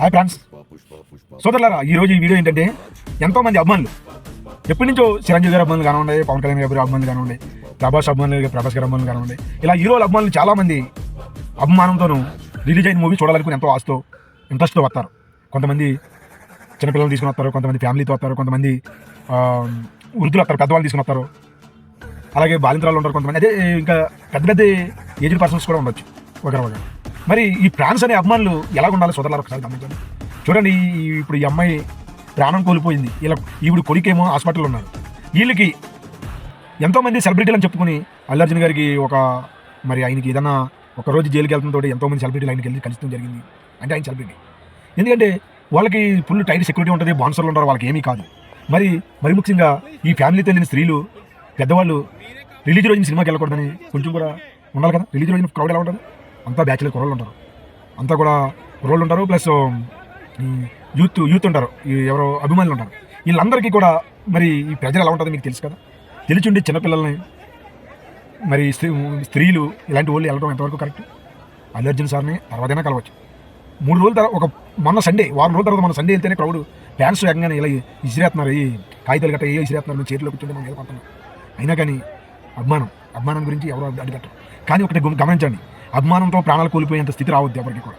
Hi friends సోదరులారా ఈ రోజు ఈ వీడియో ఏంటంటే ఎంతో మంది అభిమానులు ఎప్పటి నుంచో చిరంజీవి గారి అభిమానులు కానివ్వండి పవన్ కళ్యాణ్ గారి అభిమానులు కానివ్వండి ప్రభాస్ అభిమానులు ప్రభాస్ గారి అభిమానులు కానివ్వండి ఇలా హీరోల అభిమానులు చాలా మంది అభిమానంతోనూ రిలీజ్ అయిన మూవీ చూడాలనుకుని ఎంతో ఆశతో ఇంట్రెస్ట్తో వస్తారు. కొంతమంది చిన్నపిల్లలు తీసుకుని వస్తారు కొంతమంది ఫ్యామిలీతో వస్తారు కొంతమంది వృద్ధులు వస్తారు పెద్దవాళ్ళు తీసుకుని వస్తారు. అలాగే బాలింతరాలు ఉంటారు కొంతమంది. అదే ఇంకా పెద్ద పెద్ద ఏజ్డ్ పర్సన్స్ కూడా ఉండొచ్చు. ఒకరి ఒకరు మరి ఈ ప్రాన్స్ అనే అభిమానులు ఎలా ఉండాలి సోదరులారు ఒకసారి గమనించండి. చూడండి ఈ- ఇప్పుడు ఈ అమ్మాయి ప్రాణం కోల్పోయింది. ఇలా ఈవిడ కొడుకేమో హాస్పిటల్లో ఉన్నారు. వీళ్ళకి ఎంతోమంది సెలబ్రిటీలు అని చెప్పుకుని అల్లు అర్జున్ గారికి ఒక మరి ఆయనకి ఏదన్నా ఒక రోజు జైలుకి వెళ్తుంతో ఎంతోమంది సెలబ్రిటీలు ఆయనకి వెళ్ళి కలుస్తూ జరిగింది. అంటే ఆయన సెలబ్రిటీ. ఎందుకంటే వాళ్ళకి ఫుల్ టైట్ సెక్యూరిటీ ఉంటుంది బాన్సర్లు ఉంటారు వాళ్ళకి ఏమీ కాదు. మరి మరి ముఖ్యంగా ఈ ఫ్యామిలీతో వెళ్ళిన స్త్రీలు పెద్దవాళ్ళు రిలీజ్ రోజున సినిమాకి వెళ్ళకూడదని కొంచెం కూడా ఉండాలి కదా? రిలీజ్ రోజున క్రౌడ్ ఎలా ఉంటుంది? అంతా బ్యాచులర్ కుర్రోళ్ళు ఉంటారు. అంతా కూడా కుర్రోళ్ళు ఉంటారు ప్లస్ యూత్ యూత్ ఉంటారు. ఎవరో అభిమానులు ఉంటారు. వీళ్ళందరికీ కూడా మరి ఈ ప్రజలు ఎలా ఉంటుందో మీకు తెలుసు కదా? తెలిచుండి చిన్నపిల్లల్ని మరి స్త్రీ స్త్రీలు ఇలాంటి వాళ్ళు వెళ్ళడం ఎంతవరకు కరెక్ట్? అల్లు అర్జున్ సార్ని తర్వాతైనా కలవచ్చు. మూడు రోజుల తర్వాత ఒక మొన్న సండే వారం రోజుల తర్వాత మన సండే వెళ్తేనే క్రౌడ్ ఫ్యాన్స్ ఏకంగానే ఇలా ఇసిరేస్తున్నారు. ఈ కాగితాలు గట్ట ఏ ఇసిరేస్తున్నారు. మేము చేతిలో కూర్చుంటే మనం ఏదో పడుతున్నాం అయినా కానీ అభిమానం అభిమానం గురించి ఎవరు అడిగట్టారు కానీ ఒకటి గమనించండి. అభిమానంతో ప్రాణాలు కోల్పోయేంత స్థితి రావద్దు ఎవరికి కూడా.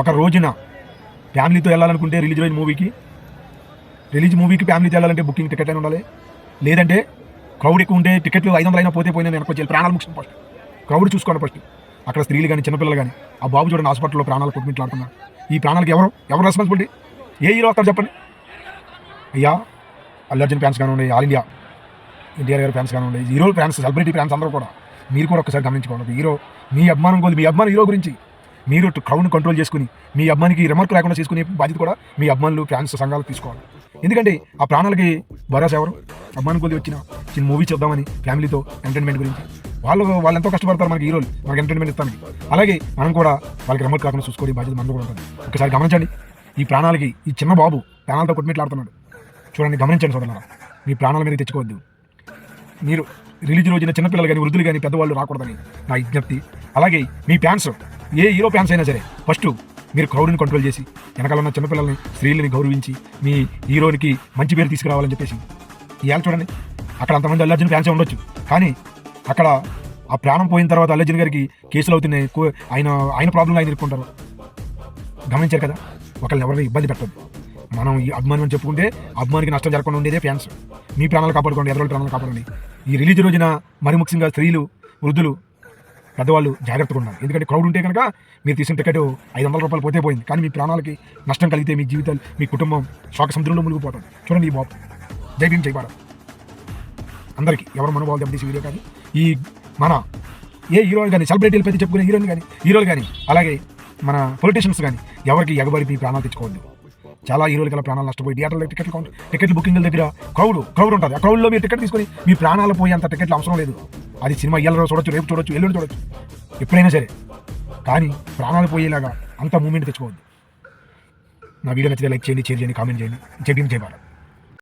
ఒక రోజున ఫ్యామిలీతో వెళ్ళాలనుకుంటే రిలీజ్ అయిన మూవీకి రిలీజ్ మూవీకి ఫ్యామిలీతో వెళ్ళాలంటే బుకింగ్ టికెట్ అయినా ఉండాలి. లేదంటే క్రౌడ్ ఎక్కువ ఉంటే టికెట్లు ఐదు వందలైనా అయినా పోతే పోయినా నేను వచ్చి ప్రాణాలు ముఖ్యం ఫస్ట్ క్రౌడ్ చూసుకోండి ఫస్ట్ అక్కడ స్త్రీలు కానీ చిన్నపిల్లలు కానీ ఆ బాబు చూడండి హాస్పిటల్లో ప్రాణాలు కొట్టుమిట్లాడుతున్నారు ఈ ప్రాణాలకు ఎవరు ఎవరు రెస్పాన్సిబిలిటీ ఏ హీరో వస్తారు చెప్పండి? అయ్యా అల్లు అర్జున్ ఫ్యాన్స్ కానివ్వండి ఆల్ ఇండియా ఎన్టీఆర్ గారి ఫ్యాన్స్ కానివ్వండి హీరో ఫ్యాన్స్ సెలబ్రిటీ ఫ్యాన్స్ అందరూ కూడా. మీరు కూడా ఒకసారి గమనించుకోవాలి హీరో మీ అభిమానం కొద్ది మీ అభిమాన హీరో గురించి మీరు క్రౌడ్ని కంట్రోల్ చేసుకుని మీ అభిమానికి రిమర్క్ లేకుండా చేసుకునే బాధ్యత కూడా మీ అభిమానులు ఫ్యాన్స్ సంఘాలు తీసుకోవాలి. ఎందుకంటే ఆ ప్రాణాలకి భరోసా ఎవరు? అభిమానం కొద్ది వచ్చిన చిన్న మూవీ చూద్దామని ఫ్యామిలీతో ఎంటర్టైన్మెంట్ గురించి. వాళ్ళు వాళ్ళు ఎంతో కష్టపడతారు మనకి హీరోలు మనకి ఎంటర్టైన్మెంట్ ఇస్తాను అలాగే మనం కూడా వాళ్ళకి రిమర్క్ కాకుండా చూసుకోవడం బాధ్యత మనకు కూడా ఉంటుంది. ఒకసారి గమనించండి. ఈ ప్రాణాలకి ఈ చిన్న బాబు ప్రాణాలతో కొట్టుమిట్లాడుతున్నాడు చూడండి గమనించండి సోదరులారా. మీ ప్రాణాల మీద తెచ్చుకోవద్దు. మీరు రిలీజ్ రోజున చిన్నపిల్లలు కానీ వృద్ధులు కానీ పెద్దవాళ్ళు రాకూడదని నా విజ్ఞప్తి. అలాగే మీ ఫ్యాన్స్ ఏ హీరో ఫ్యాన్స్ అయినా సరే ఫస్ట్ మీరు క్రౌడ్ని కంట్రోల్ చేసి వెనకాల ఉన్న చిన్నపిల్లల్ని స్త్రీలని గౌరవించి మీ హీరోనికి మంచి పేరు తీసుకురావాలని చెప్పేసి. ఇవాళ చూడండి అక్కడ అంతమంది అల్లర్జున్ ఫ్యాన్సే ఉండొచ్చు. కానీ అక్కడ ఆ ప్రాణం పోయిన తర్వాత అల్లర్జున్ గారికి కేసులు అవుతున్నాయి కో- ఆయన ఆయన ప్రాబ్లం ఆయన ఎదుర్కొంటారు గమనించారు కదా ఒకళ్ళని ఎవరిని ఇబ్బంది పెట్టద్దు. మనం ఈ అభిమానం అని చెప్పుకుంటే అభిమానికి నష్టం జరగకుండా ఉండేదే ఫ్యాన్స్. మీ ప్రాణాలు కాపాడుకోండి ఎదరోళ్ళ ప్రాణాలు కాపాడండి. ఈ రిలీజ్ రోజున మరి ముఖ్యంగా స్త్రీలు వృద్ధులు పెద్దవాళ్ళు జాగ్రత్తగా ఉండాలి. ఎందుకంటే క్రౌడ్ ఉంటే కనుక మీరు తీసిన టికెట్ ఐదు వందల రూపాయలు పోతే పోయింది. కానీ మీ ప్రాణాలకి నష్టం కలిగితే మీ జీవితాలు మీ కుటుంబం శోక సముద్రంలో మునిగిపోతుంది. చూడండి ఈ బాబు. జై భీమ్ జై భారత్. అందరికీ ఎవరు మనోభావాలు దెబ్బతీసి వీడియో కానీ ఈ మన ఏ హీరోలు కానీ సెలబ్రిటీలు పెట్టి చెప్పుకునే హీరోలు కానీ హీరోలు కానీ అలాగే మన పొలిటీషియన్స్ కానీ ఎవరికి ఎగబడి మీ ప్రాణాలు తెచ్చుకోవద్దు. చాలా హీరోలకి అలా ప్రాణాలు నష్టపోయి థియేటర్లో టికెట్లు కౌంట్ టికెట్లు బుకింగ్ల దగ్గర క్రౌడ్ క్రౌడ్ ఉంటుంది. ఆ క్రౌడ్లో మీరు టికెట్ తీసుకొని మీ ప్రాణాలు పోయేంత టికెట్లు అవసరం లేదు. అది సినిమా ఇయ్యాల చూడొచ్చు రేపు చూడొచ్చు ఎల్లుండి చూడొచ్చు. ఎప్పుడైనా సరే. కానీ ప్రాణాలు పోయేలాగా అంత మూమెంట్ తెచ్చుకోవద్దు. నా వీడియో నచ్చితే లైక్ చేయండి షేర్ చేయండి కామెంట్ చేయండి. జై భీమ్